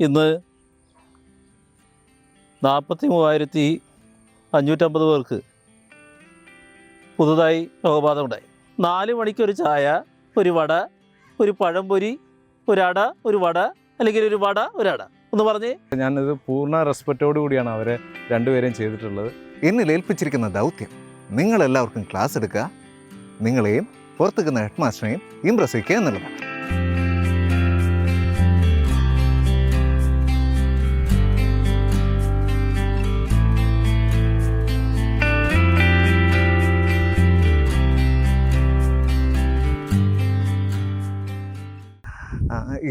ഇന്ന് നാൽപ്പത്തി മൂവായിരത്തി അഞ്ഞൂറ്റമ്പത് പേർക്ക് പുതുതായി രോഗബാധ ഉണ്ടായി നാല് മണിക്കൊരു ചായ ഒരു വട ഒരു പഴംപൊരി ഒരട ഒരു വട അല്ലെങ്കിൽ ഒരു വട ഒരട ഒന്ന് പറഞ്ഞേ. ഞാനിത് പൂർണ റെസ്പെക്റ്റോടു കൂടിയാണ് അവരെ രണ്ടുപേരെയും ചെയ്തിട്ടുള്ളത്. എന്നിൽ ഏൽപ്പിച്ചിരിക്കുന്ന ദൗത്യം. നിങ്ങളെല്ലാവർക്കും ക്ലാസ് എടുക്കുക നിങ്ങളെയും പുറത്തുക്കുന്ന ഹെഡ് മാസ്റ്ററിനെയും ഇംപ്രസ് വയ്ക്കുക എന്നുള്ളതാണ്.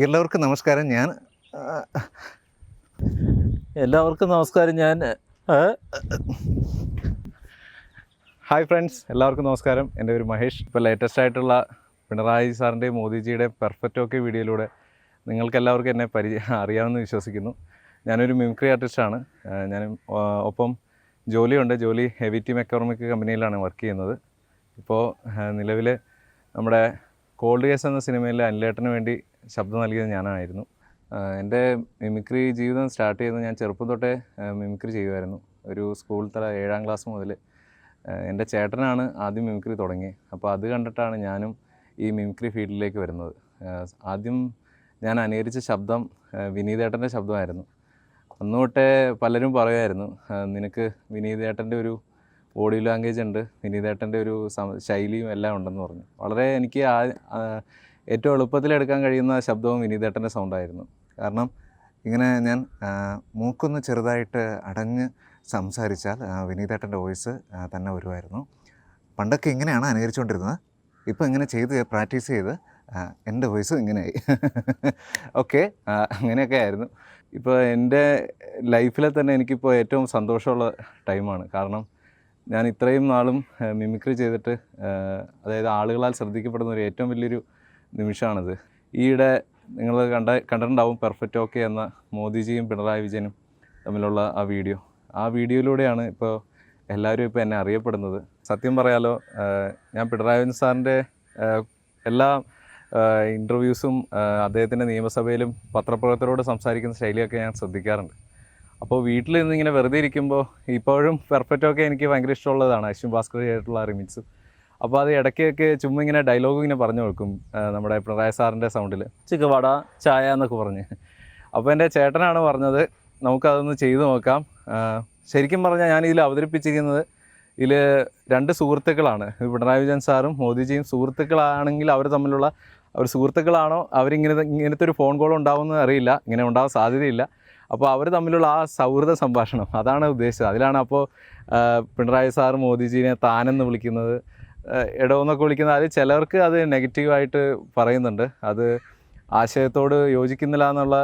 എല്ലാവർക്കും നമസ്കാരം. ഞാൻ എല്ലാവർക്കും നമസ്കാരം. ഞാൻ ഹായ് ഫ്രണ്ട്സ്. എല്ലാവർക്കും നമസ്കാരം. എന്റെ പേര് മഹേഷ്. ഇപ്പോൾ ലേറ്റസ്റ്റ് ആയിട്ടുള്ള പിണറായി സാറിന്റെയും മോദിജിയുടെയും പെർഫെക്റ്റ് ഓക്കെ വീഡിയോയിലൂടെ നിങ്ങൾക്ക് എല്ലാവർക്കും എന്നെ പരി അറിയാമെന്ന് വിശ്വസിക്കുന്നു. ഞാനൊരു മിമിക്രി ആർട്ടിസ്റ്റാണ് ഞാൻ ഒപ്പം ജോലിയുണ്ട്. ജോലി ഹെവി ടീം എക്കോണമിക് കമ്പനിയിലാണ് വർക്ക് ചെയ്യുന്നത്. ഇപ്പോൾ നിലവിൽ നമ്മുടെ കോൾഡ് കേസ് എന്ന സിനിമയിൽ അനിലേട്ടന് വേണ്ടി ശബ്ദം നൽകിയത് ഞാനായിരുന്നു. എന്റെ മിമിക്രി ജീവിതം സ്റ്റാർട്ട് ചെയ്യുന്നത് ഞാൻ ചെറുപ്പം തൊട്ടേ മിമിക്രി ചെയ്യുമായിരുന്നു. ഒരു സ്കൂൾ തല ഏഴാം ക്ലാസ് മുതൽ എന്റെ ചേട്ടനാണ് ആദ്യം മിമിക്രി തുടങ്ങിയത് അപ്പോൾ അത് കണ്ടിട്ടാണ് ഞാനും ഈ മിമിക്രി ഫീൽഡിലേക്ക് വരുന്നത്. ആദ്യം ഞാൻ അനുകരിച്ച ശബ്ദം വിനീതേട്ടന്റെ ശബ്ദമായിരുന്നു. അന്ന് തൊട്ടേ പലരും പറയുമായിരുന്നു നിനക്ക് വിനീതേട്ടന്റെ ഒരു ബോഡി ലാംഗ്വേജ് ഉണ്ട്. വിനീതേട്ടന്റെ ഒരു ശൈലിയും എല്ലാം ഉണ്ടെന്ന് പറഞ്ഞു. വളരെ എനിക്ക് ആ ഏറ്റവും എളുപ്പത്തിൽ എടുക്കാൻ കഴിയുന്ന ശബ്ദവും വിനീതേട്ടന്റെ സൗണ്ടായിരുന്നു കാരണം ഇങ്ങനെ ഞാൻ മൂക്കൊന്ന് ചെറുതായിട്ട് അടഞ്ഞ് സംസാരിച്ചാൽ വിനീതേട്ടന്റെ വോയിസ് തന്നെ വരുമായിരുന്നു. പണ്ടൊക്കെ ഇങ്ങനെയാണ് അനുകരിച്ചുകൊണ്ടിരുന്നത്. ഇപ്പോൾ ഇങ്ങനെ ചെയ്ത് പ്രാക്ടീസ് ചെയ്ത് എന്റെ വോയിസ് ഇങ്ങനെയായി. ഓക്കെ അങ്ങനെയൊക്കെ ആയിരുന്നു. ഇപ്പോൾ എന്റെ ലൈഫിലെ തന്നെ എനിക്കിപ്പോൾ ഏറ്റവും സന്തോഷമുള്ള ടൈമാണ് കാരണം ഞാൻ ഇത്രയും നാളും മിമിക്രി ചെയ്തിട്ട് അതായത് ആളുകളാൽ ശ്രദ്ധിക്കപ്പെടുന്ന ഒരു ഏറ്റവും വലിയൊരു നിമിഷമാണിത്. ഈയിടെ നിങ്ങൾ കണ്ട കണ്ടിട്ടുണ്ടാവും പെർഫെക്റ്റ് ഓക്കെ എന്ന മോദിജിയും പിണറായി വിജയനും തമ്മിലുള്ള ആ വീഡിയോ. ആ വീഡിയോയിലൂടെയാണ് ഇപ്പോൾ എല്ലാവരും ഇപ്പോൾ എന്നെ അറിയപ്പെടുന്നത്. സത്യം പറയാലോ ഞാൻ പിണറായി വിജയൻ സാറിന്റെ എല്ലാ ഇന്റർവ്യൂസും അദ്ദേഹത്തിന്റെ നിയമസഭയിലും പത്രപ്രവർത്തകരോട് സംസാരിക്കുന്ന ശൈലിയൊക്കെ ഞാൻ ശ്രദ്ധിക്കാറുണ്ട്. അപ്പോൾ വീട്ടിൽ നിന്ന് ഇങ്ങനെ വെറുതെ ഇരിക്കുമ്പോൾ ഇപ്പോഴും പെർഫെക്റ്റ് ഒക്കെ എനിക്ക് ഭയങ്കര ഇഷ്ടമുള്ളതാണ് അശ്വിൻ ഭാസ്കർ ആയിട്ടുള്ള റിമിക്സ് അപ്പോൾ അത് ഇടയ്ക്കൊക്കെ ചുമ്മാ ഇങ്ങനെ ഡയലോഗ് ഇങ്ങനെ പറഞ്ഞു കൊടുക്കും നമ്മുടെ പിണറായി സാറിന്റെ സൗണ്ടിൽ ചിക്ക് വട ചായ എന്നൊക്കെ പറഞ്ഞ്. അപ്പോൾ എന്റെ ചേട്ടനാണ് പറഞ്ഞത് നമുക്കതൊന്ന് ചെയ്തു നോക്കാം. ശരിക്കും പറഞ്ഞാൽ ഞാൻ ഇതിൽ അവതരിപ്പിച്ചിരിക്കുന്നത് ഇതിൽ രണ്ട് സുഹൃത്തുക്കളാണ്. പിണറായി വിജയൻ സാറും മോദിജിയും സുഹൃത്തുക്കളാണെങ്കിൽ അവർ തമ്മിലുള്ള അവർ സുഹൃത്തുക്കളാണോ? അവരിങ്ങനെ ഇങ്ങനത്തെ ഒരു ഫോൺ കോൾ ഉണ്ടാവുമെന്ന് അറിയില്ല. ഇങ്ങനെ ഉണ്ടാവാൻ സാധ്യതയില്ല. അപ്പോൾ അവർ തമ്മിലുള്ള ആ സൗഹൃദ സംഭാഷണം അതാണ് ഉദ്ദേശിച്ചത്. അതിലാണ് അപ്പോൾ പിണറായി സാർ മോദിജീനെ താനെന്ന് വിളിക്കുന്നത്. ഇടവെന്നൊക്കെ വിളിക്കുന്നത് അത് ചിലർക്ക് അത് നെഗറ്റീവായിട്ട് പറയുന്നുണ്ട്. അത് ആശയത്തോട് യോജിക്കുന്നില്ല എന്നുള്ള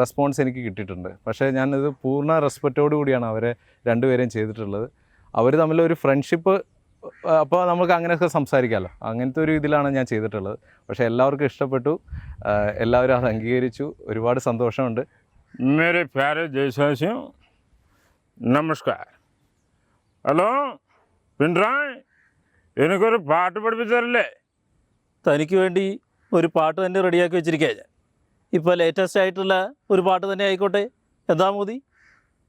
റെസ്പോൺസ് എനിക്ക് കിട്ടിയിട്ടുണ്ട്. പക്ഷേ ഞാനിത് പൂർണ റെസ്പെക്റ്റോടു കൂടിയാണ് അവരെ രണ്ടുപേരെയും ചെയ്തിട്ടുള്ളത്. അവർ തമ്മിലൊരു ഫ്രണ്ട്ഷിപ്പ് അപ്പോൾ നമുക്ക് അങ്ങനെയൊക്കെ സംസാരിക്കാമല്ലോ അങ്ങനത്തെ ഒരു ഇതിലാണ് ഞാൻ ചെയ്തിട്ടുള്ളത്. പക്ഷേ എല്ലാവർക്കും ഇഷ്ടപ്പെട്ടു. എല്ലാവരും അത് അംഗീകരിച്ചു. ഒരുപാട് സന്തോഷമുണ്ട്. मेरे प्यारे देशवासियों നമസ്കാർ ഹലോ പിണറായി എനിക്കൊരു പാട്ട് പഠിപ്പിച്ചതരല്ലേ തനിക്ക് വേണ്ടി ഒരു പാട്ട് തന്നെ റെഡിയാക്കി വെച്ചിരിക്കുക ഞാൻ ഇപ്പോൾ ലേറ്റസ്റ്റ് ആയിട്ടുള്ള ഒരു പാട്ട് തന്നെ ആയിക്കോട്ടെ എന്താ മോദി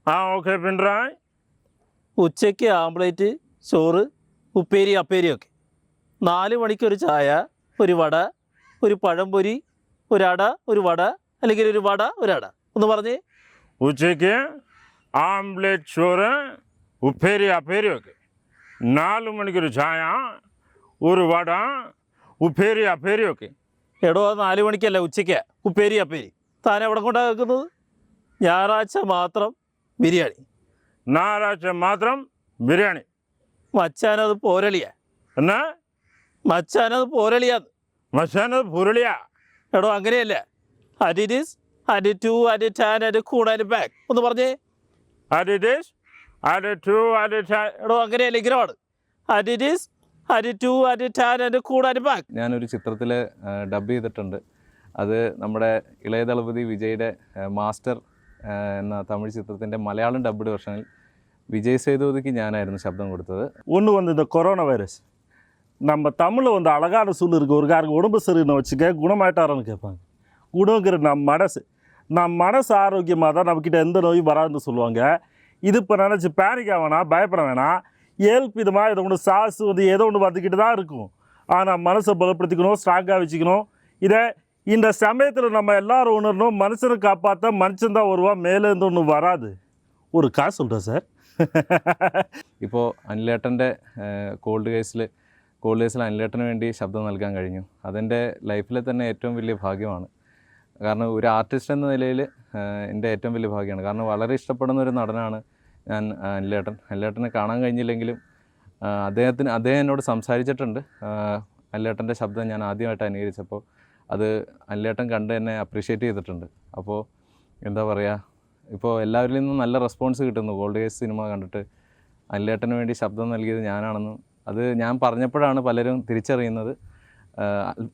ആ ഓക്കെ പിണറായി ഉച്ചയ്ക്ക് ആംപ്ലേറ്റ് ചോറ് ഉപ്പേരി അപ്പേരി ഒക്കെ നാല് മണിക്കൊരു ചായ ഒരു വട ഒരു പഴംപൊരി ഒരട ഒരു വട അല്ലെങ്കിൽ ഒരു വട ഒരട ഒന്ന് പറഞ്ഞേ. ഉച്ചയ്ക്ക് ആംപ്ലേറ്റ് ചോറ് ഉപ്പേരി അപ്പേരി ഒക്കെ. നാല് മണിക്കൊരു ചായ ഒരു വട ഉപ്പേരി അപ്പേരി ഒക്കെ. എടോ അത് നാല് മണിക്കല്ല ഉച്ചയ്ക്ക്. ഉപ്പേരി അപ്പേരി. താൻ എവിടെ കൊണ്ടാണ് വെക്കുന്നത്? ഞായറാഴ്ച മാത്രം ബിരിയാണി. ഞായറാഴ്ച മാത്രം ബിരിയാണി. മച്ചാനത് പോരളിയാ. എന്നാ? മച്ചാനത് പോരളിയാന്ന്. മച്ചാനത് പോരളിയാ. എടോ അങ്ങനെയല്ല. At it is at to at tan at കൂൺ അറ്റ് ബാക്ക് ഒന്ന് പറഞ്ഞേ at days at to at എടോ അങ്ങനെയല്ല ഇങ്ങനെയാണ് at it is at to at tan at കൂൺ അറ്റ് ബാക്ക് ഞാനൊരു ചിത്രത്തിൽ ഡബ് ചെയ്തിട്ടുണ്ട് അത് നമ്മുടെ ഇളയ ദളപതി വിജയുടെ ആ, മാസ്റ്റർ ആ, എന്ന തമിഴ് ചിത്രത്തിൻ്റെ മലയാളം ഡബ്ഡ് വെർഷനിൽ വിജയ് സേതുപതിക്ക് ഞാനായിരുന്നു ശബ്ദം കൊടുത്തത് ஒன்று வந்து இந்த கொரோனா வைரஸ் நம்ம தமிழில் வந்து அழகான சொல் இருக்குது ஒரு காருக்கு உடம்பு சரியில்லை வச்சுக்க குணமாயிட்டாரான்னு கேட்பாங்க குணங்கிற நம்ம மனசு நம் மனசு ஆரோக்கியமாக தான் நம்மக்கிட்ட எந்த நோயும் வராதுன்னு சொல்லுவாங்க இது இப்போ நினச்சி பேனிக் வேணாம் பயப்பட வேணாம் இயல்பு விதமாக ஏதோ ஒன்று சாசு வந்து ஏதோ ஒன்று வந்துக்கிட்டு தான் இருக்கும் ஆனால் மனசை பலப்படுத்திக்கணும் ஸ்ட்ராங்காக வச்சுக்கணும் இதை இந்த சமயத்தில் நம்ம எல்லாரும் உணரணும் மனுஷனை காப்பாற்ற மனுஷன் தான் வருவா மேலேருந்து ஒன்று வராது ஒரு காசு சொல்கிறேன் சார் ഇപ്പോൾ അനിലേട്ടൻ്റെ കോൾഡ് കേസിൽ കോൾഡ് കേസിൽ അനിലേട്ടന് വേണ്ടി ശബ്ദം നൽകാൻ കഴിഞ്ഞു അതെൻ്റെ ലൈഫിലെ തന്നെ ഏറ്റവും വലിയ ഭാഗ്യമാണ് കാരണം ഒരു ആർട്ടിസ്റ്റ് എന്ന നിലയിൽ എന്റെ ഏറ്റവും വലിയ ഭാഗ്യമാണ്. കാരണം വളരെ ഇഷ്ടപ്പെടുന്ന ഒരു നടനാണ് ഞാൻ അനിലേട്ടൻ. അനിലേട്ടനെ കാണാൻ കഴിഞ്ഞില്ലെങ്കിലും അദ്ദേഹത്തിന് അദ്ദേഹം എന്നോട് സംസാരിച്ചിട്ടുണ്ട്. അനിലേട്ടന്റെ ശബ്ദം ഞാൻ ആദ്യമായിട്ട് അനുകരിച്ചപ്പോൾ അത് അനിലേട്ടൻ കണ്ട് എന്നെ അപ്രീഷിയേറ്റ് ചെയ്തിട്ടുണ്ട്. അപ്പോൾ എന്താ പറയുക ഇപ്പോൾ എല്ലാവരിൽ നിന്നും നല്ല റെസ്പോൺസ് കിട്ടുന്നു. ഗോൾഡ് കേസ് സിനിമ കണ്ടിട്ട് അനിലേട്ടന് വേണ്ടി ശബ്ദം നൽകിയത് ഞാനാണെന്നും അത് ഞാൻ പറഞ്ഞപ്പോഴാണ് പലരും തിരിച്ചറിയുന്നത്.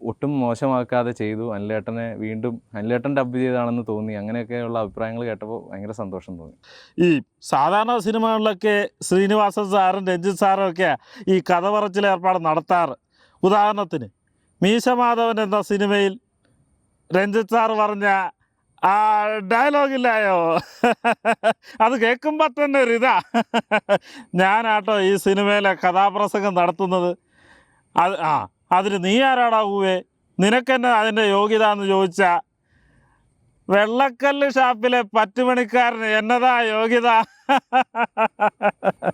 ഒട്ടും മോശമാക്കാതെ ചെയ്തു. അനിലേട്ടനെ വീണ്ടും അനിലേട്ടൻ ഡബ് ചെയ്താണെന്ന് തോന്നി. അങ്ങനെയൊക്കെയുള്ള അഭിപ്രായങ്ങൾ കേട്ടപ്പോൾ ഭയങ്കര സന്തോഷം തോന്നി. ഈ സാധാരണ സിനിമകളിലൊക്കെ ശ്രീനിവാസൻ സാറും രഞ്ജിത്ത് സാറും ഒക്കെ ഈ കഥ പറച്ചിൽ ഏർപ്പാട് നടത്താറ്. ഉദാഹരണത്തിന് മീശമാധവൻ എന്ന സിനിമയിൽ രഞ്ജിത്ത് സാർ പറഞ്ഞ ആ ഡയലോഗില്ലായോ അത് കേൾക്കുമ്പോൾ തന്നെ ഒരു ഇതാ. ഞാനാട്ടോ ഈ സിനിമയിലെ കഥാപ്രസംഗം നടത്തുന്നത്. അത് ആ അതിന് നീ ആരാടാ ഊവേ നിനക്കെന്നെ അതിന്റെ യോഗ്യത എന്ന് ചോദിച്ചാൽ വെള്ളക്കല്ല് ഷാപ്പിലെ പറ്റുമണിക്കാരന് എന്നതാ യോഗ്യത?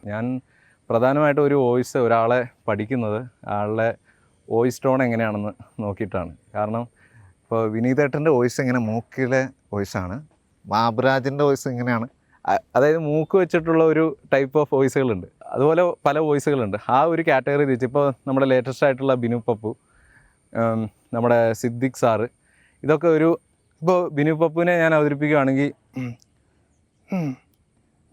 ഞാൻ പ്രധാനമായിട്ട് ഒരു വോയിസ് ഒരാളെ പഠിക്കുന്നത് ആളുടെ വോയിസ് ടോൺ എങ്ങനെയാണെന്ന് നോക്കിയിട്ടാണ്. കാരണം ഇപ്പോൾ വിനീതേട്ടന്റെ വോയിസ് എങ്ങനെ മൂക്കിലെ വോയിസാണ് ബാബുരാജിന്റെ വോയിസ് ഇങ്ങനെയാണ്. അ- അതായത് മൂക്ക് വെച്ചിട്ടുള്ള ഒരു ടൈപ്പ് ഓഫ് വോയിസുകളുണ്ട് അതുപോലെ പല വോയിസുകളുണ്ട് ആ ഒരു കാറ്റഗറി തിരിച്ച് ഇപ്പോൾ നമ്മുടെ ലേറ്റസ്റ്റ് ആയിട്ടുള്ള ബിനു പപ്പു നമ്മുടെ സിദ്ദിഖ് സാറ് ഇതൊക്കെ ഒരു ഇപ്പോൾ ബിനു പപ്പുവിനെ ഞാൻ അവതരിപ്പിക്കുകയാണെങ്കിൽ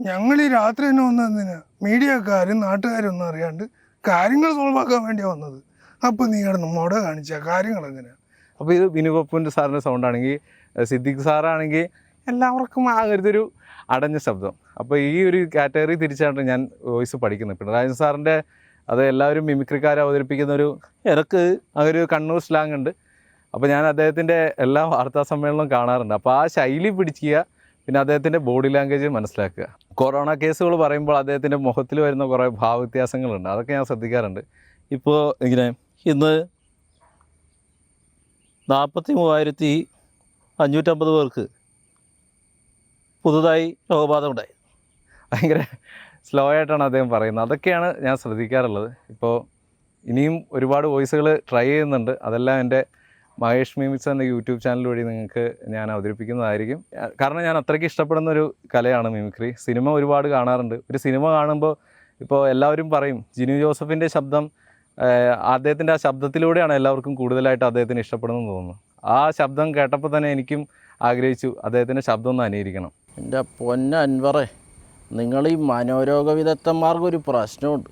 ഞങ്ങൾ ഈ രാത്രി തന്നെ വന്നതിന് മീഡിയക്കാരും നാട്ടുകാരും ഒന്നും അറിയാണ്ട് കാര്യങ്ങൾ സോൾവ് ആക്കാൻ വേണ്ടിയാണ് വന്നത്. അപ്പോൾ നീ കിടന്ന് മോഡ കാണിച്ച കാര്യങ്ങൾ എങ്ങനെയാണ് അപ്പോൾ ഇത് ബിനു പപ്പുവിന്റെ സാറിന്റെ സൗണ്ട് ആണെങ്കിൽ സിദ്ദിഖ് സാറാണെങ്കിൽ എല്ലാവർക്കും ആകരുതൊരു അടഞ്ഞ ശബ്ദം. അപ്പോൾ ഈ ഒരു കാറ്റഗറി തിരിച്ചാണ് ഞാൻ വോയിസ് പഠിക്കുന്നത്. പിണറായി സാറിന്റെ അത് എല്ലാവരും മിമിക്രിക്കാരെ അവതരിപ്പിക്കുന്ന ഒരു ഇറക്ക് ആ ഒരു കണ്ണൂർ സ്ലാങ് ഉണ്ട്. അപ്പോൾ ഞാൻ അദ്ദേഹത്തിന്റെ എല്ലാ വാർത്താ സമ്മേളനവും കാണാറുണ്ട്. അപ്പോൾ ആ ശൈലി പിടിക്കുക പിന്നെ അദ്ദേഹത്തിന്റെ ബോഡി ലാംഗ്വേജ് മനസ്സിലാക്കുക. കൊറോണ കേസുകൾ പറയുമ്പോൾ അദ്ദേഹത്തിന്റെ മുഖത്തിൽ വരുന്ന കുറേ ഭാവവ്യത്യാസങ്ങളുണ്ട്. അതൊക്കെ ഞാൻ ശ്രദ്ധിക്കാറുണ്ട്. ഇപ്പോൾ ഇങ്ങനെ ഇന്ന് നാൽപ്പത്തി മൂവായിരത്തി അഞ്ഞൂറ്റമ്പത് പേർക്ക് പുതുതായി രോഗബാധ ഉണ്ടായി ഭയങ്കര സ്ലോ ആയിട്ടാണ് അദ്ദേഹം പറയുന്നത്. അതൊക്കെയാണ് ഞാൻ ശ്രദ്ധിക്കാറുള്ളത്. ഇപ്പോൾ ഇനിയും ഒരുപാട് വോയിസുകൾ ട്രൈ ചെയ്യുന്നുണ്ട്. അതെല്ലാം എന്റെ മഹേഷ് മീമിക്സ് എന്ന യൂട്യൂബ് ചാനൽ വഴി നിങ്ങൾക്ക് ഞാൻ അവതരിപ്പിക്കുന്നതായിരിക്കും. കാരണം ഞാൻ അത്രയ്ക്ക് ഇഷ്ടപ്പെടുന്ന ഒരു കലയാണ് മിമിക്രി. സിനിമ ഒരുപാട് കാണാറുണ്ട്. ഒരു സിനിമ കാണുമ്പോൾ ഇപ്പോൾ എല്ലാവരും പറയും ജിനു ജോസഫിന്റെ ശബ്ദം അദ്ദേഹത്തിന്റെ ആ ശബ്ദത്തിലൂടെയാണ് എല്ലാവർക്കും കൂടുതലായിട്ട് അദ്ദേഹത്തിന് ഇഷ്ടപ്പെടുന്നതെന്ന് തോന്നുന്നു. ആ ശബ്ദം കേട്ടപ്പോൾ തന്നെ എനിക്കും ആഗ്രഹിച്ചു അദ്ദേഹത്തിന്റെ ശബ്ദം ഒന്ന് അനുകരിക്കണം. എന്റെ പൊന്ന അൻവറേ നിങ്ങൾ ഈ മനോരോഗ വിദഗ്ധന്മാർക്കൊരു പ്രശ്നമുണ്ട്.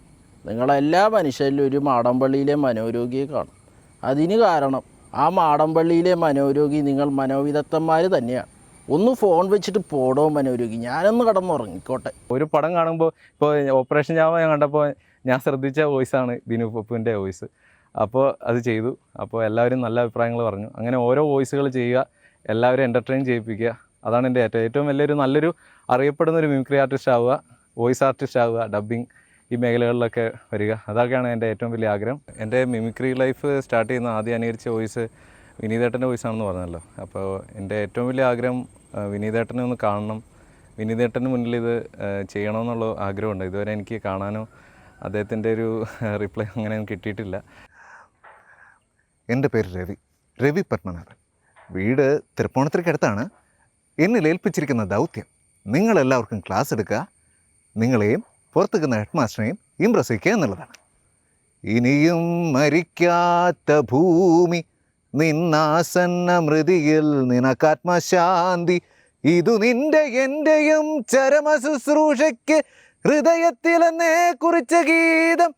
നിങ്ങളെല്ലാ മനുഷ്യരിലും ഒരു മാടമ്പള്ളിയിലെ മനോരോഗിയെ കാണും. അതിന് കാരണം ആ മാടമ്പള്ളിയിലെ മനോരോഗി നിങ്ങൾ മനോവിദഗ്ധന്മാർ തന്നെയാണ്. ഒന്ന് ഫോൺ വെച്ചിട്ട് പോടോ മനോരോഗി ഞാനൊന്ന് കടന്നുറങ്ങിക്കോട്ടെ. ഒരു പടം കാണുമ്പോൾ ഇപ്പോൾ ഓപ്പറേഷൻ ജാവ ഞാൻ കണ്ടപ്പോൾ ഞാൻ ശ്രദ്ധിച്ച വോയിസാണ് ബിനു പപ്പുവിന്റെ വോയിസ്. അപ്പോൾ അത് ചെയ്തു. അപ്പോൾ എല്ലാവരും നല്ല അഭിപ്രായങ്ങൾ പറഞ്ഞു. അങ്ങനെ ഓരോ വോയിസുകൾ ചെയ്യുക എല്ലാവരും എന്റർടൈൻ ചെയ്യിപ്പിക്കുക. അതാണ് എന്റെ ഏറ്റവും ഏറ്റവും വലിയൊരു നല്ലൊരു അറിയപ്പെടുന്ന ഒരു മിമിക്രി ആർട്ടിസ്റ്റ് ആവുക വോയിസ് ആർട്ടിസ്റ്റ് ആവുക ഡബ്ബിങ് ഈ മേഖലകളിലൊക്കെ വരിക. അതൊക്കെയാണ് എന്റെ ഏറ്റവും വലിയ ആഗ്രഹം. എന്റെ മിമിക്രി ലൈഫ് സ്റ്റാർട്ട് ചെയ്യുന്ന ആദ്യം അനുകരിച്ച വോയിസ് വിനീതേട്ടന്റെ വോയിസ് ആണെന്ന് പറഞ്ഞല്ലോ. അപ്പോൾ എന്റെ ഏറ്റവും വലിയ ആഗ്രഹം വിനീതേട്ടനെ ഒന്ന് കാണണം. വിനീതേട്ടന് മുന്നിൽ ഇത് ചെയ്യണമെന്നുള്ള ആഗ്രഹമുണ്ട്. ഇതുവരെ എനിക്ക് കാണാനോ അദ്ദേഹത്തിന്റെ ഒരു റിപ്ലൈ അങ്ങനെ കിട്ടിയിട്ടില്ല. എന്റെ പേര് രവി. രവി പത്മനാഭൻ. വീട് തൃപ്പൂണിത്തുറയ്ക്കടുത്താണ് എന്നിൽ ഏൽപ്പിച്ചിരിക്കുന്ന ദൗത്യം. നിങ്ങളെല്ലാവർക്കും ക്ലാസ് എടുക്കുക. നിങ്ങളെയും പുറത്തുനിൽക്കുന്ന ഹെഡ് മാസ്റ്ററിനെയും ഇമ്പ്രസ് ചെയ്യുക എന്നുള്ളതാണ്. ഇനിയും മരിക്കാത്ത ഭൂമി നിന്നാസന്ന മൃതിയിൽ നിനക്കാത്മശാന്തി. ഇതു നിന്റെ എന്റെയും ചരമ ശുശ്രൂഷയ്ക്ക് ഹൃദയത്തിലെന്നേ കുറിച്ച ഗീതം.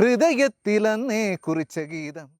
ഹൃദയത്തിലെന്നേ കുറിച്ച ഗീതം.